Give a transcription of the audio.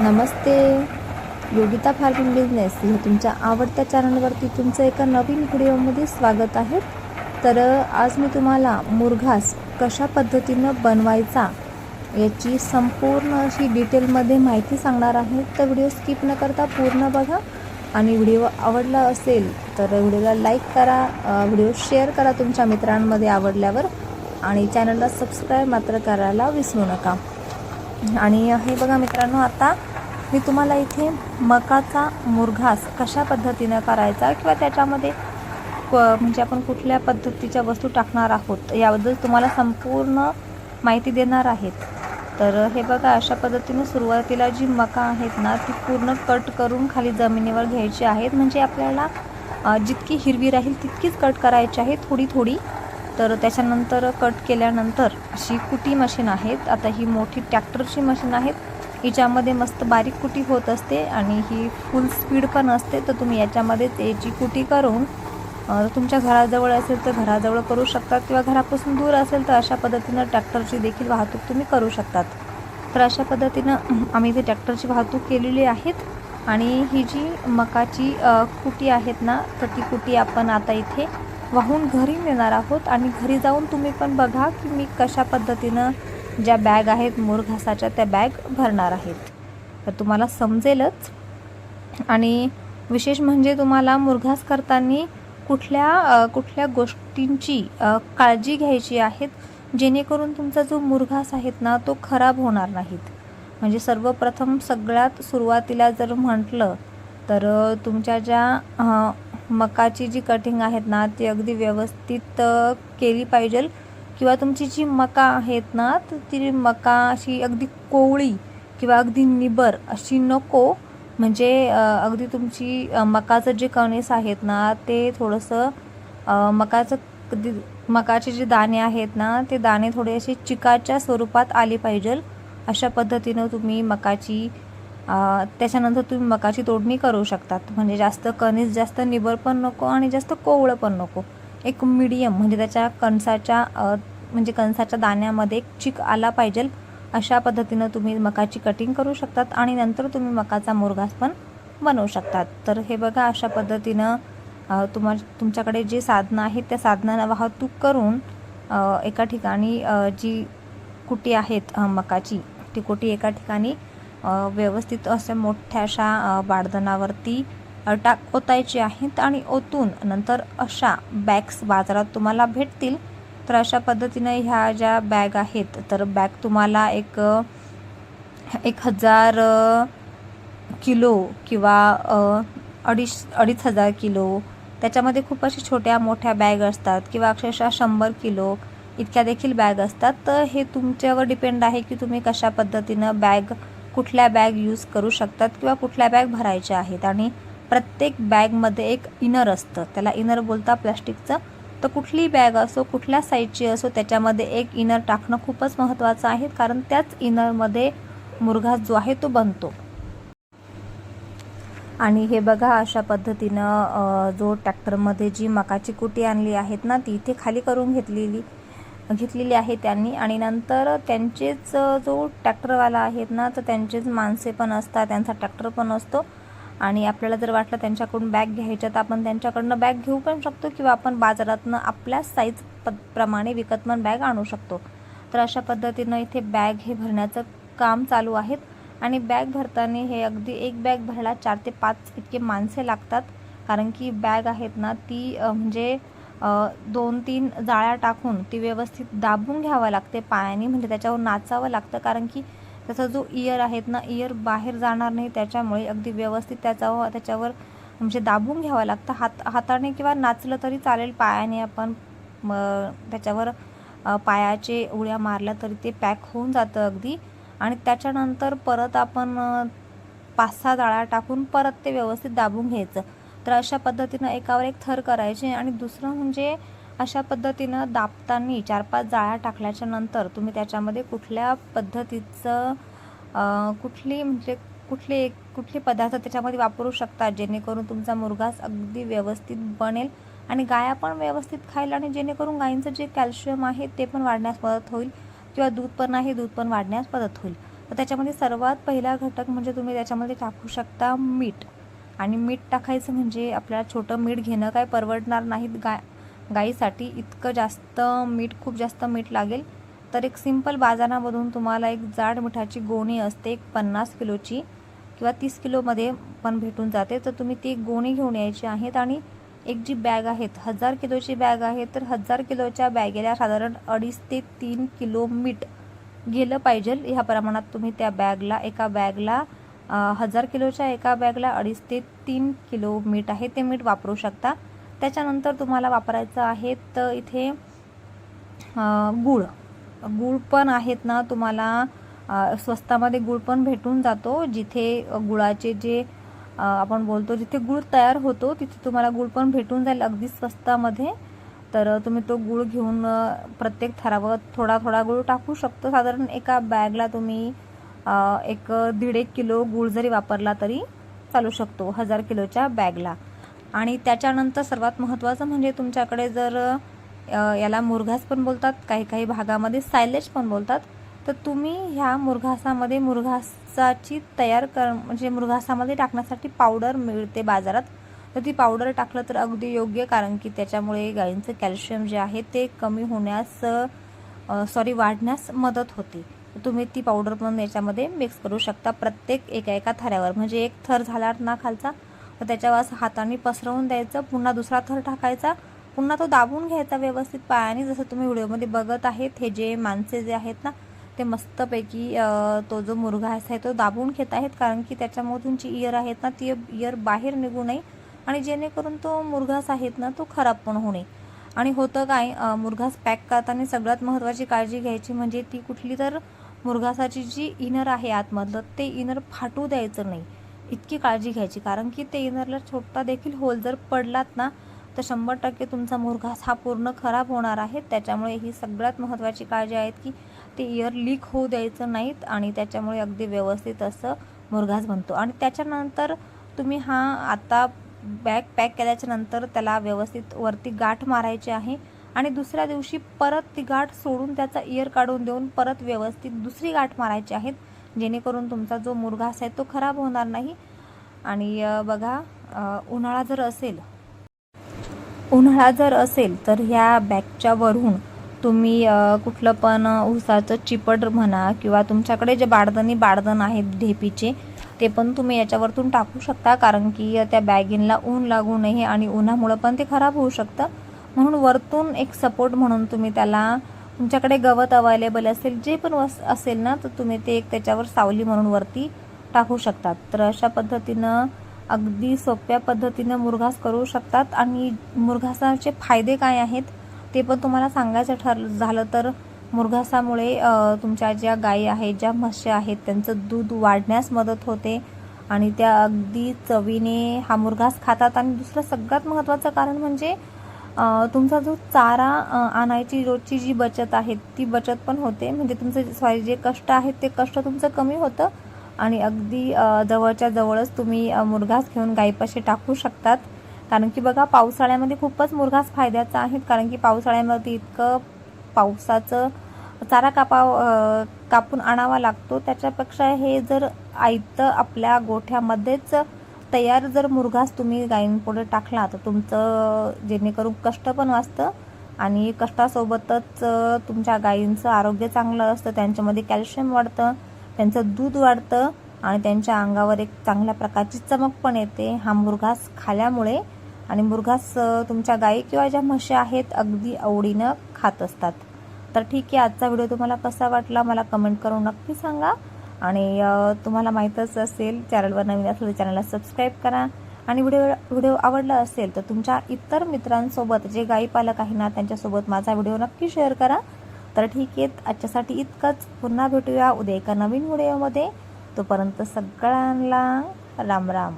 नमस्ते. Yogita farming business हे तुमच्या आवडत्या चॅनलवरती तुमचं एका नवीन व्हिडिओमध्ये स्वागत आहे. तर आज मी तुम्हाला मुरघास कशा पद्धतीनं बनवायचा याची संपूर्ण अशी डिटेलमध्ये माहिती सांगणार आहे. तर व्हिडिओ स्किप न करता पूर्ण बघा. आणि व्हिडिओ आवडला असेल तर व्हिडिओला लाईक करा व्हिडिओ शेअर करा तुमच्या मित्रांमध्ये आवडल्यावर. आणि चॅनलला सबस्क्राईब मात्र करायला विसरू नका. आणि हे बघा मित्रांनो आता मी तुम्हाला इथे मकाचा मुरघास कशा पद्धतीनं करायचा किंवा त्याच्यामध्ये क म्हणजे आपण कुठल्या पद्धतीच्या वस्तू टाकणार आहोत याबद्दल तुम्हाला संपूर्ण माहिती देणार आहेत. तर हे बघा अशा पद्धतीनं सुरुवातीला जी मका आहेत ना ती पूर्ण कट करून खाली जमिनीवर घ्यायची आहेत. म्हणजे आपल्याला जितकी हिरवी राहील तितकीच कट करायची आहे. थोडी थोडी तर त्याच्यानंतर कट केल्यानंतर अशी कुटी मशीन आहेत. आता ही मोठी ट्रॅक्टरची मशीन आहेत. हिच्यामध्ये मस्त बारीक कुटी होत असते आणि ही फुल स्पीड पण असते. तर तुम्ही याच्यामध्ये त्याची कुटी करून तुमच्या घराजवळ असेल तर घराजवळ करू शकतात किंवा घरापासून दूर असेल तर अशा पद्धतीनं ट्रॅक्टरची देखील वाहतूक तुम्ही करू शकतात. तर अशा पद्धतीनं आम्ही इथे ट्रॅक्टरची वाहतूक केलेली आहेत. आणि ही जी मकाची कुटी आहेत ना तर ती कुटी आपण आता इथे वाहून घरी नेणार आहोत आणि घरी जाऊन तुम्ही पण बघा की मी कशा पद्धतीनं ज्या बॅग आहेत मोरघासाच्या त्या बॅग भरणार आहेत. तर तुम्हाला समजेलच. आणि विशेष म्हणजे तुम्हाला मुरघास करताना कुठल्या कुठल्या गोष्टींची काळजी घ्यायची आहेत जेणेकरून तुमचा जो मुरघास आहेत ना तो खराब होणार नाहीत. म्हणजे सर्वप्रथम सगळ्यात सुरुवातीला जर म्हटलं तर तुमच्या ज्या मकाची जी कटिंग आहेत ना ती अगदी व्यवस्थित केली पाहिजे. किंवा तुमची जी मका आहेत ना तर ती मका अशी अगदी कोवळी किंवा अगदी निबर अशी नको. म्हणजे अगदी तुमची मकाचं जे कणीस आहेत ना ते थोडंसं मकाचं मकाचे जे दाणे आहेत ना ते दाणे थोडे असे चिकाच्या स्वरूपात आले पाहिजे. अशा पद्धतीनं तुम्ही मकाची त्याच्यानंतर तुम्ही मकाची तोडणी करू शकतात. म्हणजे जास्त कणीस जास्त निबर पण नको आणि जास्त कोवळं पण नको. एक मिडियम म्हणजे त्याच्या कणसाच्या म्हणजे कणसाच्या दाण्यामध्ये एक चिक आला पाहिजे. अशा पद्धतीनं तुम्ही मकाची कटिंग करू शकतात आणि नंतर तुम्ही मकाचा मुरघास पण बनवू शकतात. तर हे बघा अशा पद्धतीनं तुम्हा तुमच्याकडे जे साधनं आहेत त्या साधनांना वाहतूक करून एका ठिकाणी जी कुटी आहेत मकाची ती कुटी एका ठिकाणी व्यवस्थित असे मोठ्या अशा टाक ओतायची आहेत आणि ओतून नंतर अशा बॅग्स बाजारात तुम्हाला भेटतील. तर अशा पद्धतीनं ह्या ज्या बॅग आहेत तर बॅग तुम्हाला एक एक हजार किलो किंवा अडीच अडीच हजार किलो त्याच्यामध्ये खूप अशा छोट्या मोठ्या बॅग असतात किंवा अक्षरशः शंभर किलो इतक्या देखील बॅग असतात. तर हे तुमच्यावर डिपेंड आहे की तुम्ही कशा पद्धतीनं बॅग कुठल्या बॅग यूज करू शकतात किंवा कुठल्या बॅग भरायच्या आहेत. आणि प्रत्येक बॅगमध्ये एक इनर असतं. त्याला इनर बोलता प्लास्टिकचं. तर कुठली बॅग असो कुठल्या साईजची असो त्याच्यामध्ये एक इनर टाकणं खूपच महत्त्वाचं आहे. कारण त्याच इनरमध्ये मुरघास जो आहे तो बनतो. आणि हे बघा अशा पद्धतीनं जो ट्रॅक्टरमध्ये जी मकाची कुटी आणली आहेत ना ती इथे खाली करून घेतलेली. घेतलेली आहे त्यांनी. आणि नंतर त्यांचेच जो ट्रॅक्टरवाला आहेत ना तर त्यांचेच माणसे पण असतात त्यांचा ट्रॅक्टर पण असतो. आणि आपल्याला जर वाटलं त्यांच्याकडून बॅग घ्यायच्या तर आपण त्यांच्याकडनं बॅग घेऊ पण शकतो किंवा आपण बाजारातनं आपल्या साईज प प्रमाणे विकत पण बॅग आणू शकतो. तर अशा पद्धतीनं इथे बॅग हे भरण्याचं काम चालू आहेत. आणि बॅग भरताना हे अगदी एक बॅग भरायला चार ते पाच इतके माणसे लागतात. कारण की बॅग आहेत ना ती म्हणजे दोन तीन जाळ्या टाकून ती व्यवस्थित दाबून घ्यावं लागते पायाने. म्हणजे त्याच्यावर नाचावं लागतं कारण की त्याचा जो इयर आहेत ना इयर बाहेर जाणार नाही. त्याच्यामुळे अगदी व्यवस्थित त्याचा त्याच्यावर म्हणजे दाबून घ्यावं लागतं. हात हाताने किंवा नाचलं तरी चालेल. पायाने आपण त्याच्यावर पायाचे उड्या मारल्या तरी ते पॅक होऊन जातं अगदी. आणि त्याच्यानंतर परत आपण पाच सहा जाळ्या टाकून परत ते व्यवस्थित दाबून घ्यायचं. तर अशा पद्धतीनं एकावर एक थर करायचे आणि दुसरं म्हणजे अशा पद्धतीनं दाबताना चार पाच जाळ्या टाकल्याच्या नंतर तुम्ही त्याच्यामध्ये कुठल्या पद्धतीचं कुठली म्हणजे कुठले एक कुठले पदार्थ त्याच्यामध्ये वापरू शकता जेणेकरून तुमचा मुरघास अगदी व्यवस्थित बनेल आणि गाया पण व्यवस्थित खाईल आणि जेणेकरून गायींचं जे कॅल्शियम आहे ते पण वाढण्यास मदत होईल किंवा दूध पण आहे दूध पण वाढण्यास मदत होईल. तर त्याच्यामध्ये सर्वात पहिला घटक म्हणजे तुम्ही त्याच्यामध्ये टाकू शकता मीठ. आणि मीठ टाकायचं म्हणजे आपल्याला छोटं मीठ घेणं काय परवडणार नाहीत. गाय गाईसाठी इतकं जास्त मीठ खूप जास्त मीठ लागेल. तर एक सिंपल बाजारामधून तुम्हाला एक जाड मिठाची गोणी असते एक पन्नास किलोची किंवा तीस किलोमध्ये पण भेटून जाते. तर तुम्ही ती गोणी घेऊन यायची आहेत आणि एक जी बॅग आहेत हजार किलोची बॅग आहे तर हजार किलोच्या बॅगेला साधारण अडीच ते तीन किलो मीठ गेलं पाहिजे. ह्या प्रमाणात तुम्ही त्या बॅगला एका बॅगला हजार किलोच्या एका बॅगला अडीच ते तीन किलो मीठ आहे. ते मीठ वापरू शकता. त्याच्यानंतर तुम्हाला वापरायचं आहे तर इथे गूळ. गूळ पण आहेत ना तुम्हाला स्वस्तामध्ये गूळ पण भेटून जातो. जिथे गुळाचे जे आपण बोलतो जिथे गूळ तयार होतो तिथे तुम्हाला गूळ पण भेटून जाईल अगदी स्वस्तामध्ये. तर तुम्ही तो गूळ घेऊन प्रत्येक थरावर थोडा थोडा गूळ टाकू शकतो. साधारण एका बॅगला तुम्ही एक दीड एक किलो गूळ जरी वापरला तरी चालू शकतो हजार किलोच्या बॅगला. आणि त्याच्यानंतर सर्वात महत्त्वाचं म्हणजे तुमच्याकडे जर याला मुरघास पण बोलतात काही काही भागामध्ये सायलेज पण बोलतात तर तुम्ही ह्या मुरघासामध्ये मुरघासाची तयार कर म्हणजे मुरघासामध्ये टाकण्यासाठी पावडर मिळते बाजारात. तर ती पावडर टाकलं तर अगदी योग्य कारण की त्याच्यामुळे गायींचं कॅल्शियम जे आहे ते कमी होण्यास सॉरी वाढण्यास मदत होते. तुम्ही ती पावडर पण याच्यामध्ये मिक्स करू शकता प्रत्येक एका एका थऱ्यावर म्हणजे एक थर झाला ना खालचा तर त्याच्यावर असं हाताने पसरवून द्यायचं पुन्हा दुसरा थर टाकायचा पुन्हा तो दाबून घ्यायचा व्यवस्थित पायाने. जसं तुम्ही व्हिडिओमध्ये बघत आहेत हे जे माणसे जे आहेत ना ते मस्तपैकी तो जो मुरगा आहे तो दाबून घेत आहेत कारण की त्याच्यामधून जी इयर आहेत ना ती इयर बाहेर निघू नये आणि जेणेकरून तो मुरघास आहेत ना तो खराब पण होऊ नये. आणि होतं काय मुरघास पॅक करताना सगळ्यात महत्त्वाची काळजी घ्यायची म्हणजे ती कुठली तर मुरघासाची जी इनर आहे आतमधलं ते इनर फाटू द्यायचं नाही. इतकी काळजी घ्यायची कारण की ते इनरला छोटा देखील होल जर पडलात ना तर शंभर टक्के तुमचा मुरघास हा पूर्ण खराब होणार आहे. त्याच्यामुळे ही सगळ्यात महत्त्वाची काळजी आहेत की ते इयर लीक होऊ द्यायचं नाहीत आणि त्याच्यामुळे अगदी व्यवस्थित असं मुरघास बनतो. आणि त्याच्यानंतर तुम्ही हा आता बॅग पॅक केल्याच्यानंतर त्याला व्यवस्थित वरती गाठ मारायची आहे. आणि दुसऱ्या दिवशी परत ती गाठ सोडून त्याचा इयर काढून देऊन परत व्यवस्थित दुसरी गाठ मारायची आहेत जेणेकरून तुमचा जो मुरघास आहे तो खराब होणार नाही. आणि बघा उन्हाळा जर असेल उन्हाळा जर असेल तर ह्या बॅगच्या वरून तुम्ही कुठलं पण उसाचं ऊसाचं चिपड म्हणा किंवा तुमच्याकडे जे बाडदणी बाडदण आहेत ढेपीचे ते पण तुम्ही याच्यावरतून टाकू शकता कारण की त्या बॅगिनला ऊन लागू नये आणि उन्हामुळं पण ते खराब होऊ शकतं. म्हणून वरतून एक सपोर्ट म्हणून तुम्ही त्याला तुमच्याकडे गवत अवेलेबल असेल जे पण वस असेल ना तर तुम्ही ते एक त्याच्यावर सावली म्हणून वरती टाकू शकतात. तर अशा पद्धतीनं अगदी सोप्या पद्धतीनं मुरघास करू शकतात. आणि मुरघासाचे फायदे काय आहेत ते पण तुम्हाला सांगायचं ठर झालं तर मुरघासामुळे तुमच्या ज्या गायी आहेत ज्या म्हशी आहेत त्यांचं दूध वाढण्यास मदत होते. आणि त्या अगदी चवीने हा मुरघास खातात. आणि दुसरं सगळ्यात महत्त्वाचं कारण म्हणजे तुमचा जो चारा आणायची रोजची जी बचत आहे ती बचत पण होते. म्हणजे तुमचं सॉरी जे कष्ट आहेत ते कष्ट तुमचं कमी होतं. आणि अगदी जवळच्या जवळच तुम्ही मुरघास घेऊन गाईपाशी टाकू शकतात. कारण की बघा पावसाळ्यामध्ये खूपच मुरघास फायद्याचा आहेत. कारण की पावसाळ्यामध्ये इतकं पावसाचं चारा कापाव कापून आणावा लागतो. त्याच्यापेक्षा हे जर आयतं आपल्या गोठ्यामध्येच तयार जर मुरघास तुम्ही गायींपुढे टाकला तर तुमचं जेणेकरून कष्ट पण वाचतं आणि कष्टासोबतच तुमच्या गायींचं आरोग्य चांगलं असतं त्यांच्यामध्ये कॅल्शियम वाढतं त्यांचं दूध वाढतं आणि त्यांच्या अंगावर एक चांगल्या प्रकारची चमक पण येते. हा मुरघास खाल्यामुळे आणि मुरघास तुमच्या गायी किंवा ज्या म्हशी आहेत अगदी आवडीनं खात असतात. तर ठीक आहे आजचा व्हिडिओ तुम्हाला कसा वाटला मला कमेंट करून नक्की सांगा. आणि तुम्हाला माहीतच असेल चॅनलवर नवीन असेल तर चॅनलला सबस्क्राईब करा. आणि व्हिडिओ व्हिडिओ आवडला असेल तर तुमच्या इतर मित्रांसोबत जे गाई पालक आहे ना त्यांच्यासोबत माझा व्हिडिओ नक्की शेअर करा. तर ठीक आहे आजच्यासाठी इतकंच. पुन्हा भेटूया उद्या एका नवीन व्हिडिओमध्ये. तोपर्यंत सगळ्यांना राम राम.